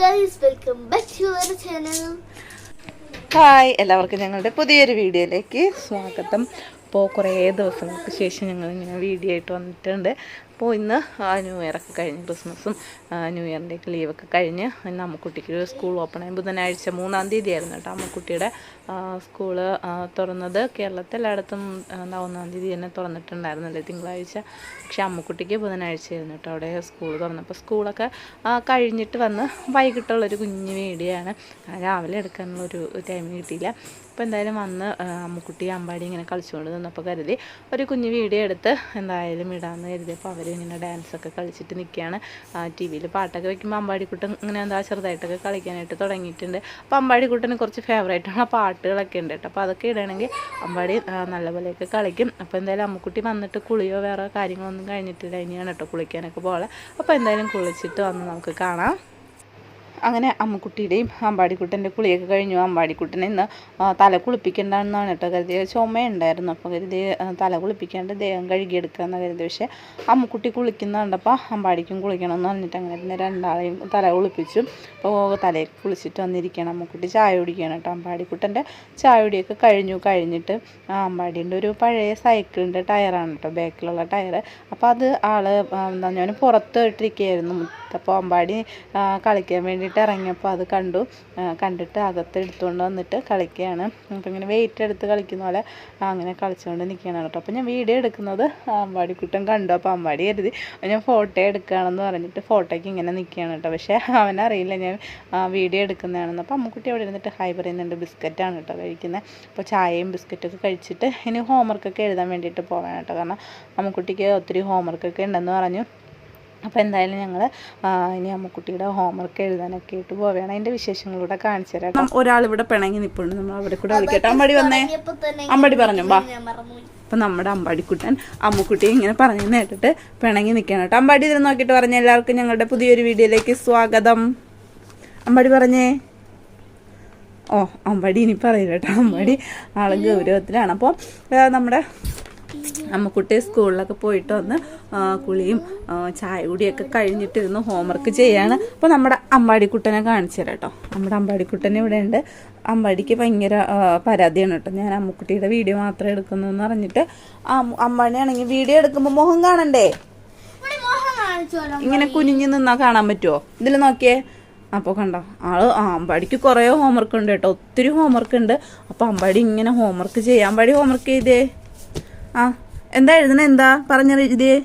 Guys welcome back to channel hi എല്ലാവർക്കും ഞങ്ങളുടെ പുതിയൊരു വീഡിയോയിലേക്ക് സ്വാഗതം. ഇപ്പോൾ കുറേ ദിവസങ്ങൾക്ക് ശേഷം ഞങ്ങൾ ഇങ്ങനെ വീഡിയോ ആയിട്ട് വന്നിട്ടുണ്ട്. അപ്പോൾ ഇന്ന് ന്യൂ ഇയർ ഒക്കെ കഴിഞ്ഞ് ക്രിസ്മസും ന്യൂ ഇയറിന്റെയൊക്കെ ലീവൊക്കെ കഴിഞ്ഞ് ഇന്ന് അമ്മക്കുട്ടിക്ക് സ്കൂൾ ഓപ്പൺ ആയി. ബുധനാഴ്ച മൂന്നാം തീയതി ആയിരുന്നു കേട്ടോ അമ്മക്കുട്ടിയുടെ കുട്ടിയുടെ സ്കൂൾ തുറന്നത്. കേരളത്തിൽ എല്ലായിടത്തും എന്താ ഒന്നാം തീയതി തന്നെ തുറന്നിട്ടുണ്ടായിരുന്നല്ലേ തിങ്കളാഴ്ച. പക്ഷേ അമ്മക്കുട്ടിക്ക് ബുധനാഴ്ച ആയിരുന്നു കേട്ടോ അവിടെ സ്കൂൾ തുറന്നപ്പോൾ. സ്കൂളൊക്കെ കഴിഞ്ഞിട്ട് വന്ന് വൈകിട്ടുള്ളൊരു കുഞ്ഞു വീഡിയോ ആണ് രാവിലെ രാവിലെ എടുക്കാനുള്ളൊരു ടൈം കിട്ടിയില്ല. അപ്പോൾ എന്തായാലും വന്ന് അമ്മുക്കുട്ടി അമ്പാടി ഇങ്ങനെ കളിച്ചുകൊണ്ട് നിന്നപ്പോൾ കരുതി ഒരു കുഞ്ഞു വീഡിയോ എടുത്ത് എന്തായാലും ഇടാമെന്ന് കരുതിയപ്പോൾ അവർ ഇങ്ങനെ ഡാൻസൊക്കെ കളിച്ചിട്ട് നിൽക്കുകയാണ് ടി വിയിൽ പാട്ടൊക്കെ വെക്കുമ്പോൾ അമ്പാടിക്കുട്ടൻ ഇങ്ങനെ എന്താ ചെറുതായിട്ടൊക്കെ കളിക്കാനായിട്ട് തുടങ്ങിയിട്ടുണ്ട്. അപ്പോൾ അമ്പാടിക്കുട്ടന് കുറച്ച് ഫേവറേറ്റുള്ള പാട്ടുകളൊക്കെ ഉണ്ട് കേട്ടോ. അപ്പോൾ അതൊക്കെ ഇടണമെങ്കിൽ അമ്പാടി നല്ലപോലെയൊക്കെ കളിക്കും. അപ്പോൾ എന്തായാലും അമ്മുക്കുട്ടി വന്നിട്ട് കുളിയോ വേറെ കാര്യങ്ങളൊന്നും കഴിഞ്ഞിട്ടില്ല. ഇനിയാണ് കേട്ടോ കുളിക്കാനൊക്കെ പോകാൻ അപ്പോൾ എന്തായാലും കുളിച്ചിട്ട് വന്ന് നമുക്ക് കാണാം. അങ്ങനെ അമ്മക്കുട്ടിയുടെയും അമ്പാടിക്കുട്ടന്റെ കുളിയൊക്കെ കഴിഞ്ഞു. അമ്പാടിക്കുട്ടനെ ഇന്ന് തല കുളിപ്പിക്കേണ്ടെന്നാണ് കേട്ടോ കരുതിയത്. ചുമയുണ്ടായിരുന്നു. അപ്പോൾ കരുതി തല കുളിപ്പിക്കാണ്ട് ദേഹം കഴുകിയെടുക്കാമെന്ന് കരുതി. പക്ഷേ അമ്മക്കുട്ടി കുളിക്കുന്നുണ്ടപ്പോൾ അമ്പാടിക്കും കുളിക്കണം എന്ന് പറഞ്ഞിട്ട് അങ്ങനെ പിന്നെ രണ്ടാളെയും തല കുളിപ്പിച്ചു. അപ്പോൾ തലയൊക്കെ കുളിച്ചിട്ട് വന്നിരിക്കുകയാണ് അമ്മക്കുട്ടി. ചായ കുടിക്കുകയാണ് കേട്ടോ അമ്പാടിക്കുട്ടന്റെ. ചായ കുടിയൊക്കെ കഴിഞ്ഞു. കഴിഞ്ഞിട്ട് അമ്പാടീന്റെ ഒരു പഴയ സൈക്കിളിന്റെ ടയറാണ് കേട്ടോ ബാക്കിലുള്ള ടയർ അപ്പോൾ അത് ആൾ എന്താ ഞാൻ പുറത്ത് ഇട്ടിരിക്കുകയായിരുന്നു. അപ്പോൾ അമ്പാടി ആ, കളിക്കാൻ വേണ്ടിയിട്ട് ഇറങ്ങിയപ്പോൾ അത് കണ്ടു. കണ്ടിട്ട് അകത്ത് എടുത്തുകൊണ്ട് വന്നിട്ട് കളിക്കുകയാണ്. അപ്പോൾ ഇങ്ങനെ വെയിറ്റ് എടുത്ത് കളിക്കുന്ന പോലെ അങ്ങനെ കളിച്ചുകൊണ്ട് നിൽക്കുകയാണ് കേട്ടോ. അപ്പോൾ ഞാൻ വീഡിയോ എടുക്കുന്നത് അമ്പാടി കുട്ടൻ കണ്ടു. അപ്പോൾ അമ്പാടി കരുതി ഞാൻ ഫോട്ടോ എടുക്കുകയാണെന്ന് പറഞ്ഞിട്ട് ഫോട്ടോയ്ക്ക് ഇങ്ങനെ നിൽക്കുകയാണ് കേട്ടോ. പക്ഷേ അവനറിയില്ല ഞാൻ വീഡിയോ എടുക്കുന്നതാണെന്ന്. അപ്പോൾ അമ്മക്കുട്ടി അവിടെ ഇരുന്നിട്ട് ഹായ് പറയുന്നുണ്ട് ബിസ്ക്കറ്റാണ് കേട്ടോ കഴിക്കുന്നത്. അപ്പോൾ ചായയും ബിസ്ക്കറ്റൊക്കെ കഴിച്ചിട്ട് ഇനി ഹോംവർക്കൊക്കെ എഴുതാൻ വേണ്ടിയിട്ട് പോകാൻ കേട്ടോ. കാരണം അമ്മക്കുട്ടിക്ക് ഒത്തിരി ഹോംവർക്കൊക്കെ ഉണ്ടെന്ന് പറഞ്ഞു. അപ്പോൾ എന്തായാലും ഞങ്ങൾ ഇനി അമ്മക്കുട്ടിയുടെ ഹോംവർക്ക് എഴുതാനൊക്കെ ആയിട്ട് പോവുകയാണ് അതിന്റെ വിശേഷങ്ങളൂടെ കാണിച്ചു തരാം ഒരാൾ ഇവിടെ പിണങ്ങി നിൽപ്പുണ്ട് നമ്മൾ അവരെ കൂടെ വിളിക്കട്ടെ. അമ്പടി വന്നേ. അമ്പടി പറഞ്ഞു വാ. അപ്പം നമ്മുടെ അമ്പാടിക്കുട്ടൻ അമ്മുക്കുട്ടി ഇങ്ങനെ പറഞ്ഞു കേട്ടിട്ട് പിണങ്ങി നിൽക്കണം കേട്ടോ അമ്പാടി ഇതിൽ നോക്കിയിട്ട് പറഞ്ഞ എല്ലാവർക്കും ഞങ്ങളുടെ പുതിയൊരു വീഡിയോയിലേക്ക് സ്വാഗതം. അമ്പാടി പറഞ്ഞേ. ഓ അമ്പാടി ഇനി പറയില്ല കേട്ടോ അമ്പാടി ആൾ ഗൗരവത്തിലാണ്. അപ്പോൾ നമ്മുടെ അമ്മക്കുട്ടി സ്കൂളിലൊക്കെ പോയിട്ട് വന്ന് കുളിയും ചായ കുടിയൊക്കെ കഴിഞ്ഞിട്ടിരുന്ന്. ഹോംവർക്ക് ചെയ്യാണ്. അപ്പോൾ നമ്മുടെ അമ്പാടിക്കുട്ടനെ കാണിച്ചു തരാം കേട്ടോ. നമ്മുടെ അമ്പാടിക്കുട്ടൻ ഇവിടെ ഉണ്ട്. അമ്പാടിക്ക് ഭയങ്കര പരാതിയാണ് കേട്ടോ. ഞാൻ അമ്മക്കുട്ടിയുടെ വീഡിയോ മാത്രം എടുക്കുന്നു എന്ന് പറഞ്ഞിട്ട് അമ്പാടിയാണെങ്കിൽ വീഡിയോ എടുക്കുമ്പോൾ മുഖം കാണണ്ടേ? ഇങ്ങനെ കുനിഞ്ഞ് നിന്നാ കാണാൻ പറ്റുമോ ഇതിൽ നോക്കിയേ. അപ്പോൾ കണ്ടോ ആൾ ആ അമ്പാടിക്ക് കുറേ ഹോംവർക്ക് ഉണ്ട് കേട്ടോ. ഒത്തിരി ഹോംവർക്ക് ഉണ്ട്. അപ്പോൾ അമ്പാടി ഇങ്ങനെ ഹോംവർക്ക് ചെയ്യാം. അമ്പാടി ഹോംവർക്ക് ചെയ്തേ. ആ എന്താ എഴുതണേ? എന്താ? പറഞ്ഞ എഴുതിയേ.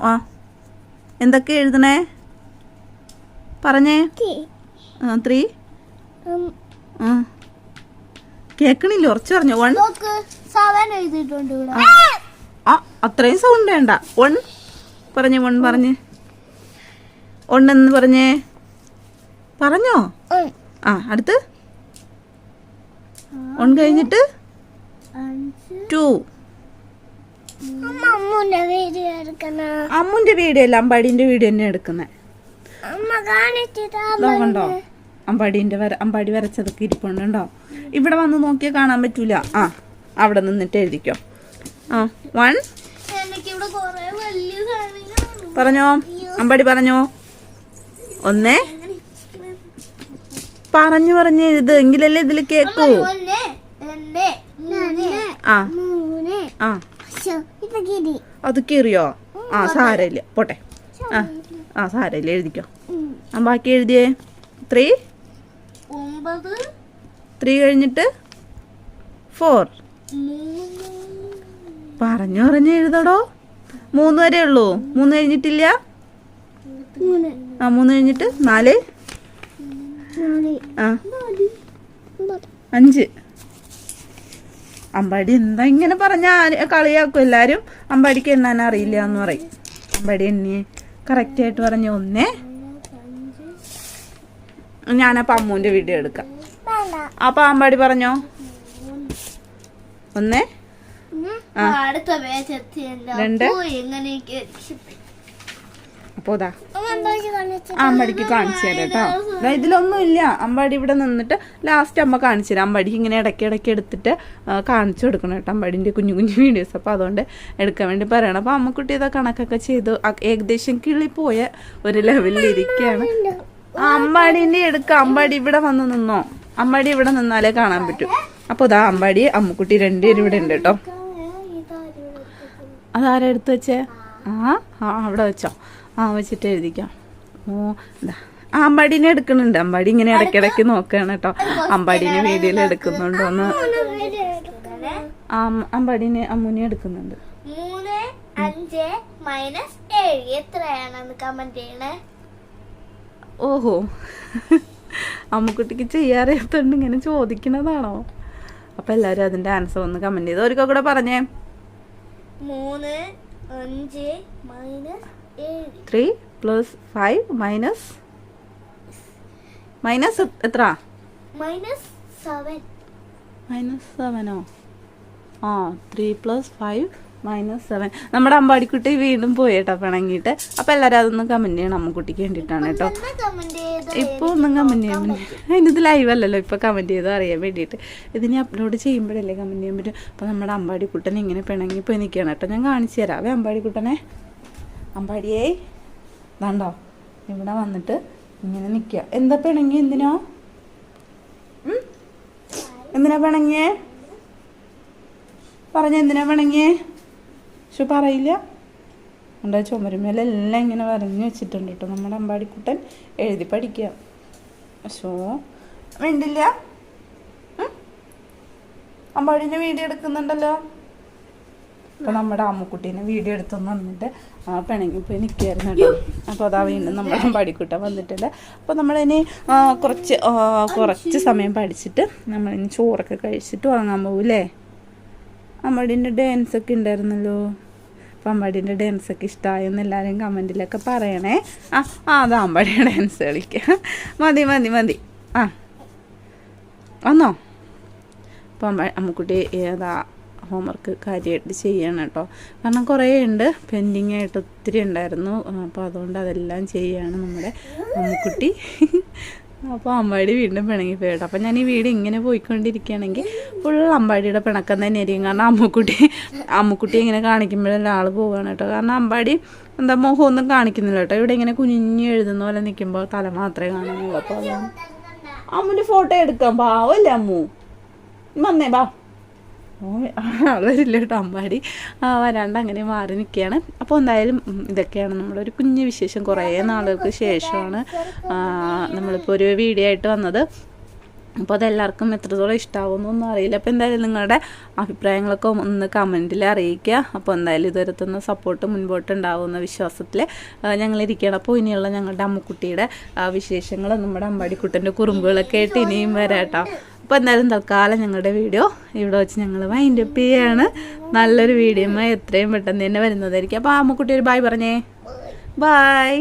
ആ. എന്തൊക്കെ എഴുതണേ? പറഞ്ഞേ. ത്രീ ആ കേക്കണില്ല? ഉറച്ചു പറഞ്ഞു. വൺ ആ. അത്രയും സൗണ്ട് വേണ്ട. വൺ പറഞ്ഞു വൺ പറഞ്ഞേ. ഒണ്ണെന്ന് പറഞ്ഞേ. പറഞ്ഞോ. ആ അടുത്ത്. വൺ കഴിഞ്ഞിട്ട് ടു അമ്മൂന്റെ വീഡിയോ അല്ല അമ്പാടിന്റെ വീഡിയോ തന്നെ കാണിച്ചിട്ടാ കണ്ടോ? അമ്പാടിന്റെ വര അമ്പാടി വരച്ചതൊക്കെ ഇരിപ്പുണ്ടോ ഇവിടെ വന്ന് നോക്കിയാൽ കാണാൻ പറ്റൂല. ആ അവിടെ നിന്നിട്ട് എഴുതിക്കോ. ആ വൺ പറഞ്ഞോ? അമ്പാടി പറഞ്ഞോ? ഒന്നേ. പറഞ്ഞു പറഞ്ഞ് എഴുത് എങ്കിലല്ലേ ഇതിൽ കേക്കൂ. ആ. ആ. അത് കീറിയോ? ആ സാരമില്ല പോട്ടെ. ആ ആ സാരമില്ല എഴുതിക്കോ. ആ ബാക്കി എഴുതിയേ? ത്രീ? ത്രീ കഴിഞ്ഞിട്ട് ഫോർ. പറഞ്ഞു പറഞ്ഞു എഴുതടോ. മൂന്ന് വരെ ഉള്ളൂ. മൂന്ന് കഴിഞ്ഞിട്ടില്ല? ആ മൂന്ന് കഴിഞ്ഞിട്ട് നാല്? ആ. അഞ്ച്. അമ്പാടി എന്താ ഇങ്ങനെ പറഞ്ഞ കളിയാക്കും എല്ലാരും? അമ്പാടിക്ക് എണ്ണാൻ അറിയില്ല എന്ന് പറയും. അമ്പാടി എണ്ണിയെ കറക്റ്റ് ആയിട്ട് പറഞ്ഞു ഒന്നേ. ഞാനപ്പോ അമ്മൂന്റെ വീഡിയോ എടുക്കാം. അപ്പൊ അമ്പാടി പറഞ്ഞോ? ഒന്നേ. രണ്ട്. എങ്ങനെയൊക്കെ അമ്മടിക്ക് കാണിച്ചു തരാം കേട്ടോ. ഇതിലൊന്നും ഇല്ല അമ്പാടി ഇവിടെ നിന്നിട്ട് ലാസ്റ്റ് അമ്മ കാണിച്ചു തരാം. അമ്പാടിക്ക് ഇങ്ങനെ ഇടയ്ക്ക് ഇടയ്ക്ക് എടുത്തിട്ട് കാണിച്ചു കൊടുക്കണം കേട്ടോ. അമ്പാടിന്റെ കുഞ്ഞു കുഞ്ഞു വീഡിയോസ്. അപ്പോൾ അതുകൊണ്ട് എടുക്കാൻ വേണ്ടി പറയണം. അപ്പോൾ അമ്മക്കുട്ടി ഇതാ കണക്കൊക്കെ ചെയ്തു. ഏകദേശം കിളി പോയ ഒരു ആ അമ്പാടിന്റെ എടുക്ക. അമ്പാടി ഇവിടെ വന്ന് നിന്നോ. അമ്പാടി ഇവിടെ നിന്നാലേ കാണാൻ പറ്റും. അപ്പൊ ഇതാ അമ്പാടി അമ്മക്കുട്ടി രണ്ടുപേരും ഇവിടെ ഉണ്ട് കേട്ടോ. അതാരെടുത്ത് എടുത്തു വെച്ചേ? ആ ആ അവിടെ വെച്ചോ. ആ വെച്ചിട്ട് എഴുതിക്കാം. ഓ എന്താ ആ അമ്പാടിനെ എടുക്കുന്നുണ്ട്. അമ്പാടി ഇങ്ങനെ ഇടയ്ക്കിടയ്ക്ക് നോക്കുകയാണ് കേട്ടോ. അമ്പാടിനെ വീഡിയോയിൽ എടുക്കുന്നുണ്ടോ എന്ന് ആ അമ്പാടിനെ അമ്മൂനെ എടുക്കുന്നുണ്ട്. മൂന്ന് അഞ്ച് മൈനസ് ഏഴ്. എത്രയാണെന്ന് കമന്റ് ചെയ്യണേ? ഓഹോ. അമ്മുക്കുട്ടിക്ക് ചെയ്യാറിയാത്തോണ്ട് ഇങ്ങനെ ചോദിക്കുന്നതാണോ? അപ്പൊ എല്ലാരും അതിന്റെ ആൻസർ ഒന്ന് കമന്റ് ചെയ്ത്. ഒരിക്കൽ കൂടെ പറഞ്ഞേ. മൂന്ന് അഞ്ച് minus three plus five minus minus എത്ര മൈനസ് സെവൻ മൈനസ് സെവനോ ആ three plus five minus seven നമ്മുടെ അമ്പാടിക്കുട്ടി വീണ്ടും പോയി കേട്ടോ പിണങ്ങിയിട്ട്. അപ്പൊ എല്ലാരും അതൊന്ന് കമന്റ് ചെയ്യണം. അമ്മക്കുട്ടിക്ക് വേണ്ടിട്ടാണ് കേട്ടോ. ഇപ്പൊ ഒന്നും കമന്റ് ചെയ്യാൻ പറ്റില്ല അതിനിത് ലൈവ് അല്ലല്ലോ. ഇപ്പൊ കമന്റ് ചെയ്ത് അറിയാൻ വേണ്ടിയിട്ട്. ഇതിനി അപ്ലോഡ് ചെയ്യുമ്പോഴല്ലേ കമന്റ് ചെയ്യാൻ പറ്റും. അപ്പൊ നമ്മുടെ അമ്പാടിക്കുട്ടൻ ഇങ്ങനെ പിണങ്ങി പോയി നിൽക്കുകയാണ് കേട്ടോ. ഞാൻ കാണിച്ചു തരാം. അമ്പാടിക്കുട്ടനെ അമ്പാടിയേ. വേണ്ടോ? ഇവിടെ വന്നിട്ട് ഇങ്ങനെ നിൽക്കുക. എന്താ പിണങ്ങി എന്തിനാ? എന്തിനാ പിണങ്ങിയേ? പറഞ്ഞ എന്തിനാ പിണങ്ങിയേ? പക്ഷെ പറയില്ല. നമ്മുടെ ചുമരുമേലെല്ലാം ഇങ്ങനെ വരഞ്ഞു വെച്ചിട്ടുണ്ട് കേട്ടോ. നമ്മുടെ അമ്പാടിക്കുട്ടൻ എഴുതി പഠിക്കുക. പക്ഷോ വേണ്ടില്ല? അമ്പാടിന്റെ വീഡിയോ എടുക്കുന്നുണ്ടല്ലോ? അപ്പോൾ നമ്മുടെ അമ്മുക്കുട്ടീനെ വീഡിയോ എടുത്തൊന്ന് വന്നിട്ട് പിണങ്ങി പോയി നിൽക്കുകയായിരുന്നു കേട്ടോ. അപ്പോൾ അതാ വീണ്ടും നമ്മുടെ പടിക്കുട്ട വന്നിട്ടുണ്ട്. അപ്പോൾ നമ്മളിനി കുറച്ച് കുറച്ച് സമയം പഠിച്ചിട്ട് നമ്മളിനി ചോറൊക്കെ കഴിച്ചിട്ട് വാങ്ങാൻ പോകൂലേ ഡാൻസ് ഒക്കെ ഉണ്ടായിരുന്നല്ലോ. അപ്പം അമ്മടിന്റെ ഡാൻസ് ഒക്കെ ഇഷ്ടമായെന്ന് എല്ലാവരും കമന്റിലൊക്കെ പറയണേ. ആ ആ അതാ അമ്പാടിയുടെ ഡാൻസ് കളിക്കുക മതി മതി മതി. ആ. വന്നോ? അപ്പം അമ്മ അമ്മക്കുട്ടി ഏതാ ഹോംവർക്ക് കാര്യമായിട്ട് ചെയ്യണം കേട്ടോ കാരണം കുറേ ഉണ്ട് പെൻഡിങ് ആയിട്ട് ഒത്തിരി ഉണ്ടായിരുന്നു അപ്പോൾ അതുകൊണ്ട് അതെല്ലാം ചെയ്യുകയാണ് നമ്മുടെ അമ്മക്കുട്ടി. അപ്പോൾ അമ്പാടി വീണ്ടും പിണങ്ങി കേട്ടോ അപ്പോൾ ഞാൻ ഈ വീട് ഇങ്ങനെ പോയിക്കൊണ്ടിരിക്കുകയാണെങ്കിൽ ഫുൾ അമ്പാടിയുടെ പിണക്കം തന്നെ ആയിരിക്കും കാരണം അമ്മുക്കുട്ടി അമ്മുക്കുട്ടി ഇങ്ങനെ കാണിക്കുമ്പോഴെല്ലാം ആൾ പോവുകയാണ് കേട്ടോ കാരണം അമ്പാടി എന്താ മുഖമൊന്നും കാണിക്കുന്നില്ല കേട്ടോ ഇവിടെ ഇങ്ങനെ കുഞ്ഞു എഴുതുന്ന പോലെ നിൽക്കുമ്പോൾ തല മാത്രമേ കാണുന്നുള്ളൂ അപ്പോൾ അതാണ് അമ്മുന്റെ ഫോട്ടോ എടുക്കാം. പാവല്ലേ അമ്മു. വന്നേ ബാ വരില്ല കേട്ടോ അമ്പാടി. വരാണ്ട് അങ്ങനെ മാറി നിൽക്കുകയാണ്. അപ്പോൾ എന്തായാലും ഇതൊക്കെയാണ് നമ്മളൊരു കുഞ്ഞു വിശേഷം. കുറേ നാളുകൾക്ക് ശേഷമാണ് നമ്മളിപ്പോൾ ഒരു വീഡിയോ ആയിട്ട് വന്നത്. അപ്പോൾ അതെല്ലാവർക്കും എത്രത്തോളം ഇഷ്ടമാവുമെന്നൊന്നും അറിയില്ല. അപ്പോൾ എന്തായാലും നിങ്ങളുടെ അഭിപ്രായങ്ങളൊക്കെ ഒന്ന് കമന്റിൽ അറിയിക്കുക. അപ്പോൾ എന്തായാലും ഇതുവരത്തുന്ന സപ്പോർട്ട് മുൻപോട്ട് ഉണ്ടാവുന്ന വിശ്വാസത്തിൽ ഞങ്ങളിരിക്കുകയാണ്. അപ്പോൾ ഇനിയുള്ള ഞങ്ങളുടെ അമ്മക്കുട്ടിയുടെ വിശേഷങ്ങൾ നമ്മുടെ അമ്പാടിക്കുട്ടന്റെ കുറുമ്പുകളൊക്കെ ആയിട്ട് ഇനിയും വരാം കേട്ടോ. അപ്പോൾ എന്തായാലും തൽക്കാലം ഞങ്ങളുടെ വീഡിയോ ഇവിടെ വെച്ച് ഞങ്ങൾ വൈൻഡ് അപ്പ് ചെയ്യാണ്. നല്ലൊരു വീഡിയോ എത്രയും പെട്ടെന്ന് തന്നെ വരുന്നതായിരിക്കും. അപ്പോൾ അമ്മക്കുട്ടി ഒരു ബായ് പറഞ്ഞേ. ബായ്